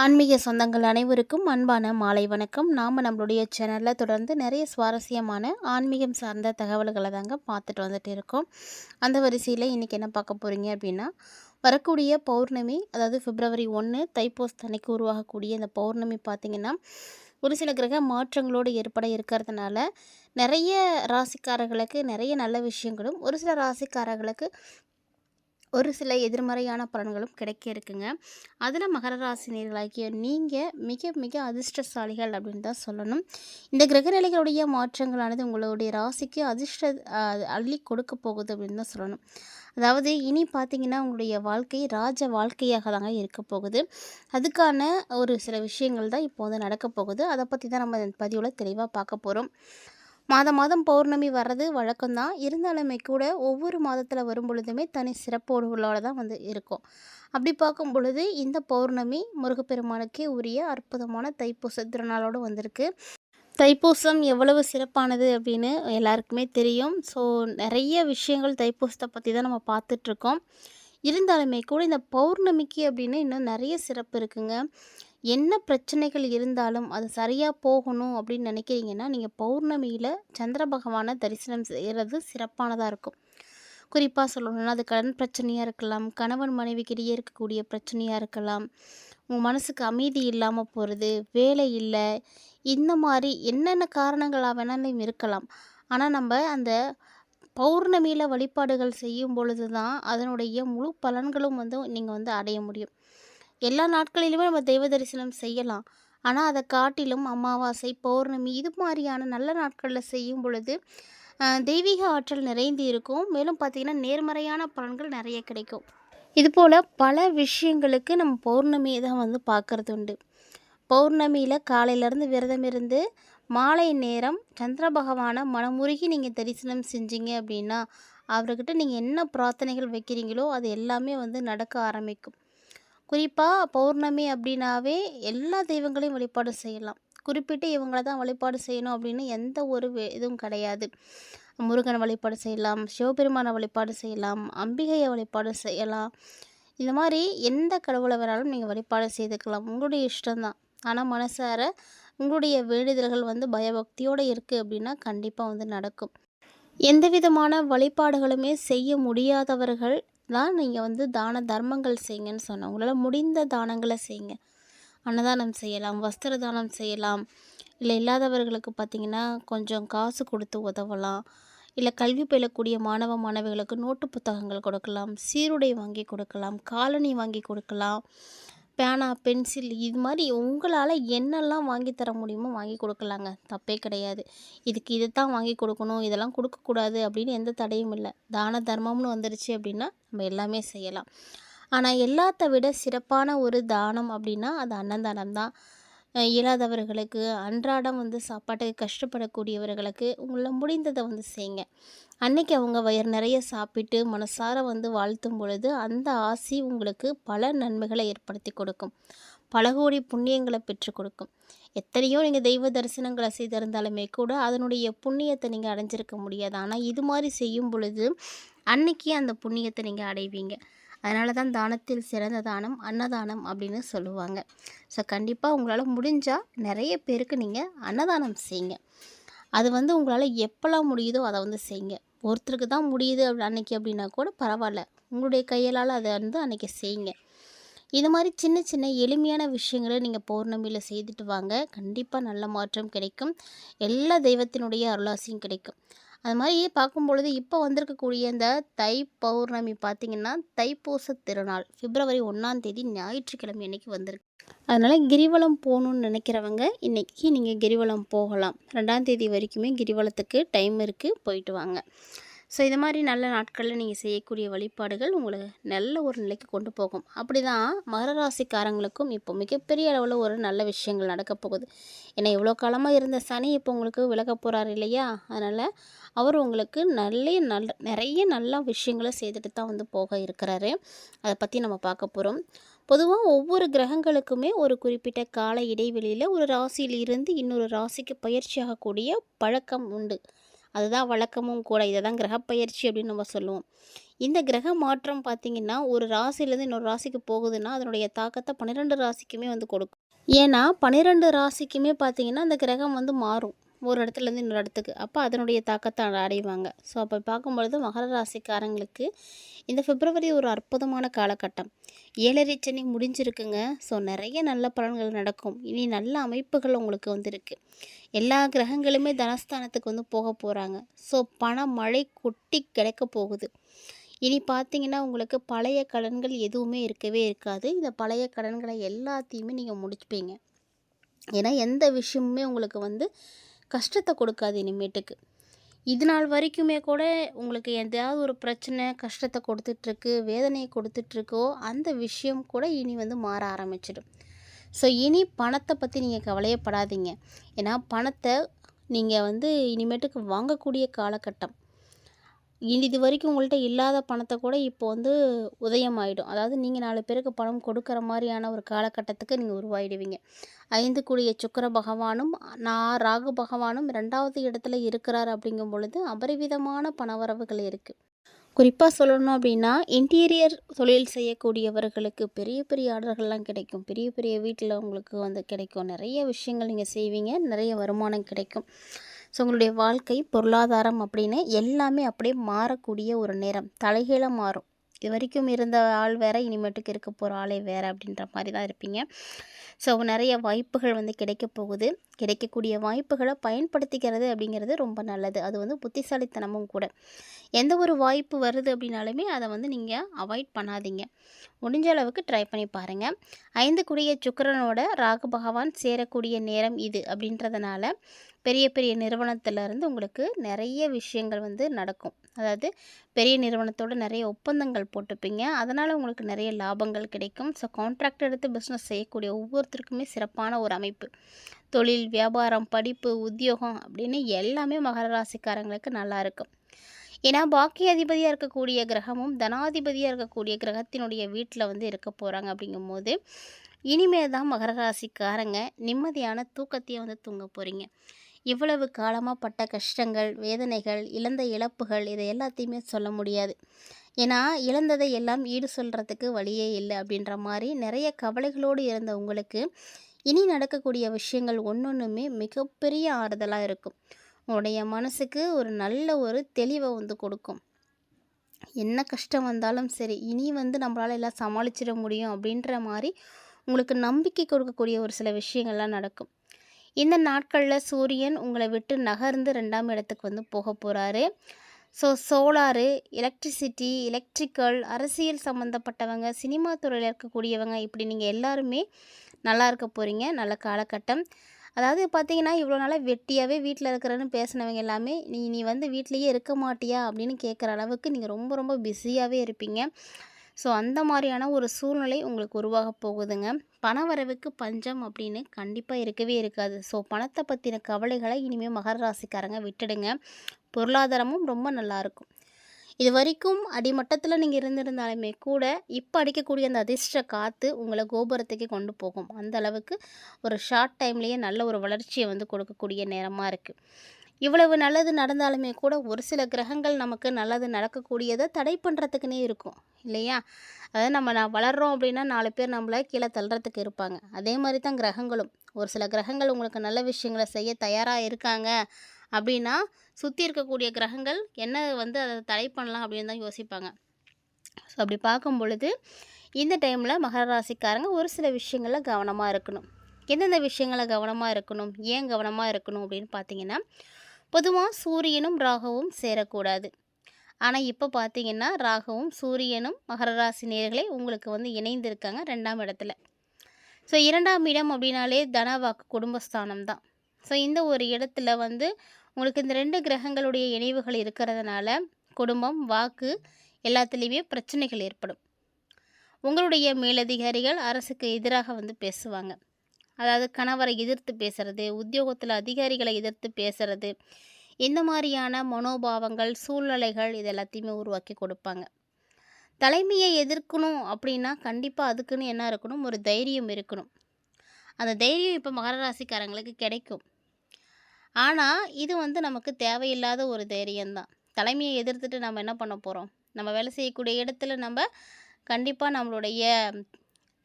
ஆன்மீக சொந்தங்கள் அனைவருக்கும் அன்பான மாலை வணக்கம். நாம் நம்மளுடைய சேனலில் தொடர்ந்து நிறைய சுவாரஸ்யமான ஆன்மீகம் சார்ந்த தகவல்களை தாங்க பார்த்துட்டு வந்துட்டு இருக்கோம். அந்த வரிசையில் இன்றைக்கி என்ன பார்க்க போகிறீங்க அப்படின்னா வரக்கூடிய பௌர்ணமி அதாவது பிப்ரவரி ஒன்று தைப்பூஸ் தனிக்கு உருவாகக்கூடிய இந்த பௌர்ணமி பார்த்திங்கன்னா ஒரு சில கிரக மாற்றங்களோடு ஏற்பட இருக்கிறதுனால நிறைய ராசிக்காரர்களுக்கு நிறைய நல்ல விஷயங்களும் ஒரு சில ராசிக்காரர்களுக்கு ஒரு சில எதிர்மறையான பலன்களும் கிடைக்க இருக்குங்க. அதில் மகர ராசினியர்களாகிய நீங்கள் மிக மிக அதிர்ஷ்டசாலிகள் அப்படின்னு தான் சொல்லணும். இந்த கிரகநிலைகளுடைய மாற்றங்களானது உங்களுடைய ராசிக்கு அதிர்ஷ்ட அள்ளி கொடுக்க போகுது அப்படின்னு தான் சொல்லணும். அதாவது இனி பார்த்தீங்கன்னா உங்களுடைய வாழ்க்கை ராஜ வாழ்க்கையாக தாங்க இருக்க போகுது. அதுக்கான ஒரு சில விஷயங்கள் தான் இப்போ வந்து நடக்க போகுது. அதை பற்றி தான் நம்ம பதிவில் தெளிவாக பார்க்க போகிறோம் மாதம் மாதம் பௌர்ணமி வர்றது வழக்கம்தான். இருந்தாலுமே கூட ஒவ்வொரு மாதத்தில் வரும் பொழுதுமே தனி சிறப்போடுகளோடு தான் வந்து இருக்கும். அப்படி பார்க்கும் பொழுது இந்த பௌர்ணமி முருகப்பெருமானுக்கே உரிய அற்புதமான தைப்பூச திருநாளோடு வந்திருக்கு. தைப்பூசம் எவ்வளவு சிறப்பானது அப்படின்னு எல்லாருக்குமே தெரியும். ஸோ நிறைய விஷயங்கள் தைப்பூசத்தை பற்றி தான் நம்ம பார்த்துட்ருக்கோம் இருந்தாலுமே கூட இந்த பௌர்ணமிக்கு அப்படின்னு இன்னும் நிறைய சிறப்பு இருக்குங்க. என்ன பிரச்சனைகள் இருந்தாலும் அது சரியாக போகணும் அப்படின்னு நினைக்கிறீங்கன்னா நீங்கள் பௌர்ணமியில் சந்திர பகவானை தரிசனம் செய்கிறது சிறப்பானதாக இருக்கும். குறிப்பாக சொல்லணும்னா அது கடன் பிரச்சனையாக இருக்கலாம் கணவன் மனைவிக்கிடையே இருக்கக்கூடிய பிரச்சனையாக இருக்கலாம் உங்கள் மனசுக்கு அமைதி இல்லாமல் போகிறது வேலை இல்லை இந்த மாதிரி என்னென்ன காரணங்களாக வேணாலும் இருக்கலாம். ஆனால் நம்ம அந்த பௌர்ணமியில் வழிபாடுகள் செய்யும் பொழுது தான் அதனுடைய முழு பலன்களும் வந்து நீங்கள் வந்து அடைய முடியும். எல்லா நாட்களிலுமே நம்ம தெய்வ தரிசனம் செய்யலாம். ஆனால் அதை காட்டிலும் அமாவாசை பௌர்ணமி இது மாதிரியான நல்ல நாட்களில் செய்யும் பொழுது தெய்வீக ஆற்றல் நிறைந்து இருக்கும். மேலும் பார்த்திங்கன்னா நேர்மறையான பலன்கள் நிறைய கிடைக்கும். இதுபோல் பல விஷயங்களுக்கு நம்ம பௌர்ணமியை தான் வந்து பார்க்குறது உண்டு. பௌர்ணமியில் காலையிலேருந்து விரதம் இருந்து மாலை நேரம் சந்திர பகவானை மனமுருகி நீங்கள் தரிசனம் செஞ்சீங்க அப்படின்னா அவர்கிட்ட நீங்கள் என்ன பிரார்த்தனைகள் வைக்கிறீங்களோ அது எல்லாமே வந்து நடக்க ஆரம்பிக்கும். குறிப்பாக பௌர்ணமி அப்படின்னாவே எல்லா தெய்வங்களையும் வழிபாடு செய்யலாம். குறிப்பிட்டு இவங்கள தான் வழிபாடு செய்யணும் அப்படின்னு எந்த ஒரு இதுவும் கிடையாது. முருகனை வழிபாடு செய்யலாம் சிவபெருமானை வழிபாடு செய்யலாம் அம்பிகையை வழிபாடு செய்யலாம். இந்த மாதிரி எந்த கடவுளை வேணாலும் நீங்கள் வழிபாடு செய்துக்கலாம். உங்களுடைய இஷ்டம்தான் ஆனால் மனசார உங்களுடைய வேண்டுதல்கள் வந்து பயபக்தியோடு இருக்குது அப்படின்னா கண்டிப்பாக வந்து நடக்கும். எந்த விதமான வழிபாடுகளுமே செய்ய முடியாதவர்கள் தான் நீங்கள் வந்து தான தர்மங்கள் செய்யுங்கன்னு சொன்னேன். உங்களால் முடிந்த தானங்களை செய்யுங்க. அன்னதானம் செய்யலாம் வஸ்திர தானம் செய்யலாம். இல்லை இல்லாதவர்களுக்கு பார்த்திங்கன்னா கொஞ்சம் காசு கொடுத்து உதவலாம். இல்லை கல்வி பயிலக்கூடிய மாணவ மாணவிகளுக்கு நோட்டு புத்தகங்கள் கொடுக்கலாம். சீருடை வாங்கி கொடுக்கலாம் காலனி வாங்கி கொடுக்கலாம். பேனா பென்சில் இது மாதிரி உங்களால் என்னெல்லாம் வாங்கி தர முடியுமோ வாங்கி கொடுக்கலாங்க. தப்பே கிடையாது. இதுக்கு இதை தான் வாங்கி கொடுக்கணும் இதெல்லாம் கொடுக்கக்கூடாது அப்படின்னு எந்த தடையும் இல்லை. தான தர்மம்னு வந்துருச்சு அப்படின்னா நம்ம எல்லாமே செய்யலாம். ஆனால் எல்லாத்த விட சிறப்பான ஒரு தானம் அப்படின்னா அது அன்னதானம் தான் இயலாதவர்களுக்கு அன்றாடம் வந்து சாப்பாட்டுக்கு கஷ்டப்படக்கூடியவர்களுக்கு உங்களை முடிந்ததை வந்து செய்யுங்க அன்னைக்கு அவங்க வயிறு நிறைய சாப்பிட்டு மனசார வந்து வாழ்த்தும் பொழுது அந்த ஆசி உங்களுக்கு பல நன்மைகளை ஏற்படுத்தி கொடுக்கும். பல கோடி புண்ணியங்களை பெற்றுக் கொடுக்கும். எத்தனையோ நீங்கள் தெய்வ தரிசனங்களை செய்திருந்தாலுமே கூட அதனுடைய புண்ணியத்தை நீங்கள் அடைஞ்சிருக்க முடியாது. ஆனால் இது மாதிரி செய்யும் பொழுது அன்னைக்கு அந்த புண்ணியத்தை நீங்கள் அடைவீங்க. அதனால தான் தானத்தில் சிறந்த தானம் அன்னதானம் அப்படின்னு சொல்லுவாங்க. ஸோ கண்டிப்பாக உங்களால் முடிஞ்சால் நிறைய பேருக்கு நீங்கள் அன்னதானம் செய்யுங்க. அது வந்து உங்களால் எப்போல்லாம் முடியுதோ அதை வந்து செய்யுங்க. ஒருத்தருக்கு தான் முடியுது அப்படி அன்றைக்கி அப்படின்னா கூட பரவாயில்ல. உங்களுடைய கையலால் அதை வந்து அன்றைக்கி செய்யுங்க. இது மாதிரி சின்ன சின்ன எளிமையான விஷயங்களை நீங்கள் பௌர்ணமியில் செய்துட்டு வாங்க. கண்டிப்பாக நல்ல மாற்றம் கிடைக்கும். எல்லா தெய்வத்தினுடைய அருளாசியும் கிடைக்கும். அது மாதிரி பார்க்கும் பொழுது இப்போ வந்திருக்கக்கூடிய இந்த தை பௌர்ணமி பார்த்திங்கன்னா தைப்பூச திருநாள். பிப்ரவரி ஒன்றாம் தேதி ஞாயிற்றுக்கிழமை அன்னைக்கு வந்திருக்கு. அதனால் கிரிவலம் போகணுன்னு நினைக்கிறவங்க இன்றைக்கி நீங்கள் கிரிவலம் போகலாம். ரெண்டாம் தேதி வரைக்குமே கிரிவலத்துக்கு டைம் இருக்குது போயிட்டு வாங்க. ஸோ இது மாதிரி நல்ல நாட்களில் நீங்கள் செய்யக்கூடிய வழிபாடுகள் உங்களை நல்ல ஒரு நிலைக்கு கொண்டு போகும். அப்படி தான் மகர ராசிக்காரங்களுக்கும் இப்போ மிகப்பெரிய அளவில் ஒரு நல்ல விஷயங்கள் நடக்க போகுது. ஏன்னா இவ்வளோ காலமாக இருந்த சனி இப்போ உங்களுக்கு விலக போகிறார் இல்லையா? அதனால் அவர் உங்களுக்கு நல்ல நல்ல நிறைய நல்ல விஷயங்களை செய்துட்டு தான் வந்து போக இருக்கிறாரு. அதை பற்றி நம்ம பார்க்க போகிறோம் பொதுவாக ஒவ்வொரு கிரகங்களுக்குமே ஒரு குறிப்பிட்ட கால இடைவெளியில் ஒரு ராசியில் இருந்து இன்னொரு ராசிக்கு பயிற்சியாகக்கூடிய பழக்கம் உண்டு. அதுதான் வழக்கமும் கூட. இதை தான் கிரகப்பயிற்சி அப்படின்னு நம்ம சொல்லுவோம். இந்த கிரக மாற்றம் பார்த்தீங்கன்னா ஒரு ராசிலேருந்து இன்னொரு ராசிக்கு போகுதுன்னா அதனுடைய தாக்கத்தை பன்னிரெண்டு ராசிக்குமே வந்து கொடுக்கும். ஏன்னா பன்னிரெண்டு ராசிக்குமே பார்த்திங்கன்னா அந்த கிரகம் வந்து மாறும். ஒரு இடத்துலேருந்து இன்னொரு இடத்துக்கு. அப்போ அதனுடைய தாக்கத்தை அடைவாங்க. ஸோ அப்போ பார்க்கும்பொழுது மகர ராசிக்காரங்களுக்கு இந்த பிப்ரவரி ஒரு அற்புதமான காலகட்டம். ஏழரை சனி முடிஞ்சிருக்குங்க. ஸோ நிறைய நல்ல பலன்கள் நடக்கும். இனி நல்ல அமைப்புகள் உங்களுக்கு வந்திருக்கு. எல்லா கிரகங்களுமே தனஸ்தானத்துக்கு வந்து போக போகிறாங்க ஸோ பண மழை கொட்டி கிடைக்க போகுது. இனி பார்த்தீங்கன்னா உங்களுக்கு பழைய கடன்கள் எதுவுமே இருக்கவே இருக்காது. இந்த பழைய கடன்களை எல்லாத்தையுமே நீங்கள் முடிச்சுப்பீங்க. ஏன்னா எந்த விஷயமுமே உங்களுக்கு வந்து கஷ்டத்தை கொடுக்காது இனிமேட்டுக்கு. இது நாள் வரைக்குமே கூட உங்களுக்கு எதாவது ஒரு பிரச்சனை கஷ்டத்தை கொடுத்துட்ருக்கு வேதனையை கொடுத்துட்ருக்கோ அந்த விஷயம் கூட இனி வந்து மாற ஆரம்பிச்சிடும். ஸோ இனி பணத்தை பற்றி நீங்கள் கவலையப்படாதீங்க. ஏன்னா பணத்தை நீங்கள் வந்து இனிமேட்டுக்கு வாங்கக்கூடிய காலகட்டம். இது வரைக்கும் உங்கள்கிட்ட இல்லாத பணத்தை கூட இப்போ வந்து உதயமாயிடும். அதாவது நீங்கள் நாலு பேருக்கு பணம் கொடுக்குற மாதிரியான ஒரு காலகட்டத்துக்கு நீங்கள் உருவாயிடுவீங்க. ஐந்து கூடிய சுக்கர பகவானும் நான் ராகு பகவானும் ரெண்டாவது இடத்துல இருக்கிறார் அப்படிங்கும் பொழுது அபரிவிதமான பணவரவுகள் இருக்குது குறிப்பாக சொல்லணும் அப்படின்னா இன்டீரியர் தொழில் செய்யக்கூடியவர்களுக்கு பெரிய பெரிய ஆர்டர்கள்லாம் கிடைக்கும். பெரிய பெரிய வீட்டில் உங்களுக்கு வந்து கிடைக்கும். நிறைய விஷயங்கள் நீங்கள் செய்வீங்க. நிறைய வருமானம் கிடைக்கும். ஸோ உங்களுடைய வாழ்க்கை பொருளாதாரம் அப்படின்னு எல்லாமே அப்படியே மாறக்கூடிய ஒரு நேரம். தலைகீழாக மாறும். இது வரைக்கும் இருந்த ஆள் வேறு இனிமேட்டுக்கு இருக்க போகிற ஆளே வேறு அப்படின்ற மாதிரி தான் இருப்பீங்க. ஸோ நிறைய வாய்ப்புகள் வந்து கிடைக்க போகுது. கிடைக்கக்கூடிய வாய்ப்புகளை பயன்படுத்திக்கிறது அப்படிங்கிறது ரொம்ப நல்லது. அது வந்து புத்திசாலித்தனமும் கூட. எந்த ஒரு வாய்ப்பு வருது அப்படின்னாலுமே அதை வந்து நீங்கள் அவாய்ட் பண்ணாதீங்க. முடிஞ்ச அளவுக்கு ட்ரை பண்ணி பாருங்கள் ஐந்து கூடிய சுக்கரனோட ராகு பகவான் சேரக்கூடிய நேரம் இது அப்படின்றதுனால பெரிய பெரிய நிறுவனத்திலேருந்து உங்களுக்கு நிறைய விஷயங்கள் வந்து நடக்கும். அதாவது பெரிய நிறுவனத்தோட நிறைய ஒப்பந்தங்கள் போட்டுப்பீங்க. அதனால் உங்களுக்கு நிறைய லாபங்கள் கிடைக்கும். ஸோ கான்ட்ராக்ட் எடுத்து பிஸ்னஸ் செய்யக்கூடிய ஒவ்வொருத்தருக்குமே சிறப்பான ஒரு அமைப்பு. தொழில் வியாபாரம் படிப்பு உத்தியோகம் அப்படின்னு எல்லாமே மகர ராசிக்காரங்களுக்கு நல்லாயிருக்கும் ஏன்னா பாக்கிய அதிபதியாக இருக்கக்கூடிய கிரகமும் தனாதிபதியாக இருக்கக்கூடிய கிரகத்தினுடைய வீட்டில் வந்து இருக்க போகிறாங்க அப்படிங்கும்போது இனிமேல் தான் மகர ராசிக்காரங்க நிம்மதியான தூக்கத்தையே வந்து தூங்க போகிறீங்க இவ்வளவு காலமாக பட்ட கஷ்டங்கள் வேதனைகள் இழந்த இழப்புகள் இதை எல்லாத்தையுமே சொல்ல முடியாது. ஏன்னா இழந்ததை எல்லாம் ஈடு சொல்கிறதுக்கு வழியே இல்லை அப்படின்ற மாதிரி நிறைய கவலைகளோடு இருந்த உங்களுக்கு இனி நடக்கக்கூடிய விஷயங்கள் ஒன்றொன்றுமே மிகப்பெரிய ஆறுதலாக இருக்கும். உங்களுடைய மனசுக்கு ஒரு நல்ல ஒரு தெளிவை வந்து கொடுக்கும். என்ன கஷ்டம் வந்தாலும் சரி இனி வந்து நம்மளால் எல்லாம் சமாளிச்சிட முடியும் அப்படின்ற மாதிரி உங்களுக்கு நம்பிக்கை கொடுக்கக்கூடிய ஒரு சில விஷயங்கள்லாம் நடக்கும். இந்த நாட்களில் சூரியன் உங்களை விட்டு நகர்ந்து ரெண்டாம் இடத்துக்கு வந்து போக போகிறாரு ஸோ சோலாரு எலக்ட்ரிசிட்டி எலக்ட்ரிக்கல் அரசியல் சம்மந்தப்பட்டவங்க சினிமா துறையில் இருக்கக்கூடியவங்க இப்படி நீங்கள் எல்லாருமே நல்லா இருக்க போகிறீங்க நல்ல காலகட்டம். அதாவது பார்த்தீங்கன்னா இவ்வளோ நாளாக வெட்டியாகவே வீட்டில் இருக்கிறேன்னு பேசினவங்க எல்லாமே நீ நீ வந்து வீட்லேயே இருக்க மாட்டியா? அப்படின்னு கேட்குற அளவுக்கு நீங்கள் ரொம்ப ரொம்ப பிஸியாகவே இருப்பீங்க. ஸோ அந்த மாதிரியான ஒரு சூழ்நிலை உங்களுக்கு உருவாக போகுதுங்க. பண வரவுக்கு பஞ்சம் அப்படின்னு கண்டிப்பாக இருக்கவே இருக்காது. ஸோ பணத்தை பற்றின கவலைகளை இனிமேல் மகர ராசிக்காரங்க விட்டுடுங்க. பொருளாதாரமும் ரொம்ப நல்லாயிருக்கும் இது வரைக்கும் அடிமட்டத்தில் நீங்கள் இருந்திருந்தாலுமே கூட இப்போ அடிக்கக்கூடிய அந்த அதிர்ஷ்ட காற்று உங்களை கோபுரத்துக்கு கொண்டு போகும். அந்த அளவுக்கு ஒரு ஷார்ட் டைம்லேயே நல்ல ஒரு வளர்ச்சியை வந்து கொடுக்கக்கூடிய நேரமாக இருக்குது இவ்வளவு நல்லது நடந்தாலுமே கூட ஒரு சில கிரகங்கள் நமக்கு நல்லது நடக்கக்கூடியதை தடை பண்ணுறதுக்குனே இருக்கும் இல்லையா? அதாவது நம்ம நான் வளர்கிறோம் அப்படின்னா நாலு பேர் நம்மளை கீழே தள்ளுறதுக்கு இருப்பாங்க. அதே மாதிரி தான் கிரகங்களும். ஒரு சில கிரகங்கள் உங்களுக்கு நல்ல விஷயங்களை செய்ய தயாராக இருக்காங்க அப்படின்னா சுற்றி இருக்கக்கூடிய கிரகங்கள் என்ன வந்து அதை தடை பண்ணலாம் அப்படின்னு தான் யோசிப்பாங்க. ஸோ அப்படி பார்க்கும் பொழுது இந்த டைமில் மகர ராசிக்காரங்க ஒரு சில விஷயங்களில் கவனமாக இருக்கணும். எந்தெந்த விஷயங்களில் கவனமாக இருக்கணும்? ஏன் கவனமாக இருக்கணும் அப்படின்னு பார்த்தீங்கன்னா பொதுவாக சூரியனும் ராகுவும் சேரக்கூடாது. ஆனால் இப்போ பார்த்தீங்கன்னா ராகுவும் சூரியனும் மகர ராசி நேர்களே உங்களுக்கு வந்து இணைந்திருக்காங்க ரெண்டாம் இடத்துல. ஸோ இரண்டாம் இடம் அப்படின்னாலே தனவாக்கு குடும்பஸ்தானம் தான். ஸோ இந்த ஒரு இடத்துல வந்து உங்களுக்கு இந்த ரெண்டு கிரகங்களுடைய இணைவுகள் இருக்கிறதுனால குடும்பம் வாக்கு எல்லாத்துலேயுமே பிரச்சனைகள் ஏற்படும். உங்களுடைய மேலதிகாரிகள் அரசுக்கு எதிராக வந்து பேசுவாங்க. அதாவது கணவரை எதிர்த்து பேசுறது உத்தியோகத்தில் அதிகாரிகளை எதிர்த்து பேசுறது இந்த மாதிரியான மனோபாவங்கள் சூழ்நிலைகள் இது எல்லாத்தையுமே உருவாக்கி கொடுப்பாங்க. தலைமையை எதிர்க்கணும் அப்படின்னா கண்டிப்பாக அதுக்குன்னு என்ன இருக்கணும்? ஒரு தைரியம் இருக்கணும். அந்த தைரியம் இப்போ மகரராசிக்காரங்களுக்கு கிடைக்கும். ஆனால் இது வந்து நமக்கு தேவையில்லாத ஒரு தைரியம்தான் தலைமையை எதிர்த்துட்டு நம்ம என்ன பண்ண போகிறோம் நம்ம வேலை செய்யக்கூடிய இடத்துல நம்ம கண்டிப்பாக நம்மளுடைய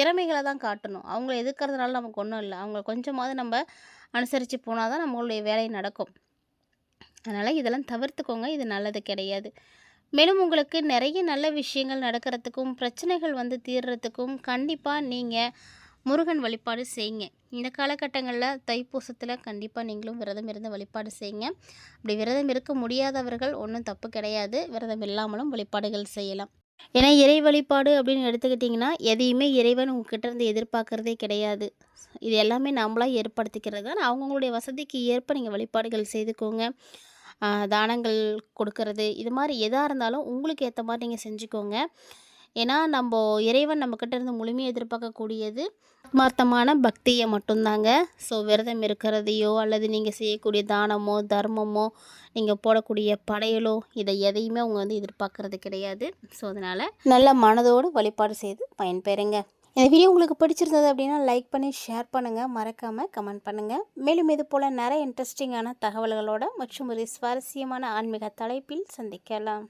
திறமைகளை தான் காட்டணும். அவங்கள எதிர்க்கிறதுனால நமக்கு ஒன்றும் இல்லை. அவங்கள கொஞ்சமாவது நம்ம அனுசரித்து போனால் தான் நம்மளுடைய வேலை நடக்கும். அதனால் இதெல்லாம் தவிர்த்துக்கோங்க. இது நல்லது கிடையாது. மேலும் உங்களுக்கு நிறைய நல்ல விஷயங்கள் நடக்கிறதுக்கும் பிரச்சனைகள் வந்து தீர்றதுக்கும் கண்டிப்பாக நீங்கள் முருகன் வழிபாடு செய்யுங்க. இந்த காலகட்டங்களில் தைப்பூசத்தில் கண்டிப்பாக நீங்களும் விரதம் இருந்து வழிபாடு செய்யுங்க. அப்படி விரதம் இருக்க முடியாதவர்கள் ஒன்றும் தப்பு கிடையாது. விரதம் இல்லாமலும் வழிபாடுகள் செய்யலாம். ஏன்னா இறை வழிபாடு அப்படின்னு எடுத்துக்கிட்டிங்கன்னா எதையுமே இறைவன் உங்ககிட்ட இருந்து எதிர்பார்க்குறதே கிடையாது. இது எல்லாமே நம்மளாக ஏற்படுத்திக்கிறது தான். அவங்கவுங்களுடைய வசதிக்கு ஏற்ப நீங்கள் வழிபாடுகள் செய்துக்கோங்க. தானங்கள் கொடுக்கறது. இது மாதிரி எதாக இருந்தாலும் உங்களுக்கு ஏற்ற மாதிரி நீங்கள் செஞ்சுக்கோங்க. ஏன்னா நம்ம இறைவன் நம்மக்கிட்ட இருந்து முழுமையாக எதிர்பார்க்கக்கூடியது ஆத்மார்த்தமான பக்தியை மட்டும்தாங்க. ஸோ விரதம் இருக்கிறதையோ அல்லது நீங்கள் செய்யக்கூடிய தானமோ தர்மமோ நீங்கள் போடக்கூடிய படையலோ இதை எதையுமே அவங்க வந்து எதிர்பார்க்கறது கிடையாது. ஸோ அதனால் நல்ல மனதோடு வழிபாடு செய்து பயன்பெறுங்க. இந்த வீடியோ உங்களுக்கு பிடிச்சிருந்தது அப்படின்னா லைக் பண்ணி ஷேர் பண்ணுங்கள் மறக்காமல் கமெண்ட் பண்ணுங்கள் மேலும் இது போல் நிறைய இன்ட்ரெஸ்டிங்கான தகவல்களோட மற்றும் ஒரு சுவாரஸ்யமான ஆன்மீக தலைப்பில் சந்திக்கலாம்.